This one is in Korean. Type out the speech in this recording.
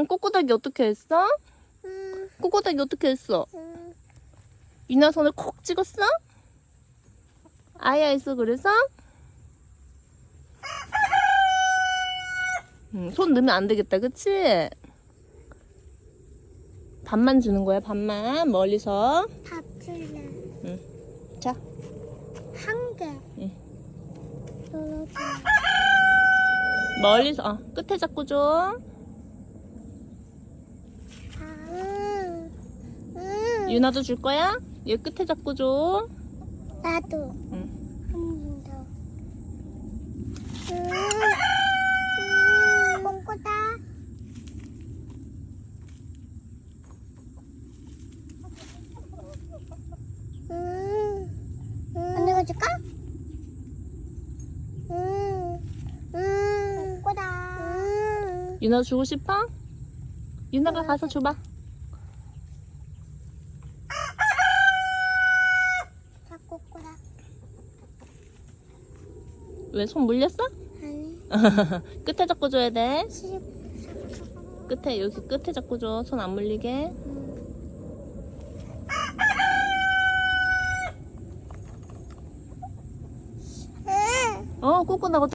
응, 꼬꼬닥이 어떻게 했어? 음, 꼬꼬닥이 어떻게 했어? 음. 유나 손을 콕 찍었어? 아야 했어, 그래서? 응, 손 넣으면 안 되겠다, 그치? 밥만 주는 거야, 밥만. 멀리서. 밥 줄래. 자, 한 개. 응. 떨어져. 멀리서. 어, 끝에 잡고 줘. 아, 음, 음. 유나도 줄 거야? 얘 끝에 잡고 줘. 나도. 응. 한번 더. 음, 음. 꼬꼬다. 음, 음. 언니가 줄까? 음, 음. 꼬꼬다. 음. 유나 주고 싶어? 유나가 가서 줘봐. 자, 꼬꼬다. 왜 손 물렸어? 아니, 끝에 잡고 줘야 돼. 끝에, 여기 끝에 잡고 줘. 손 안 물리게. 음. 어, 꼬꼬 나고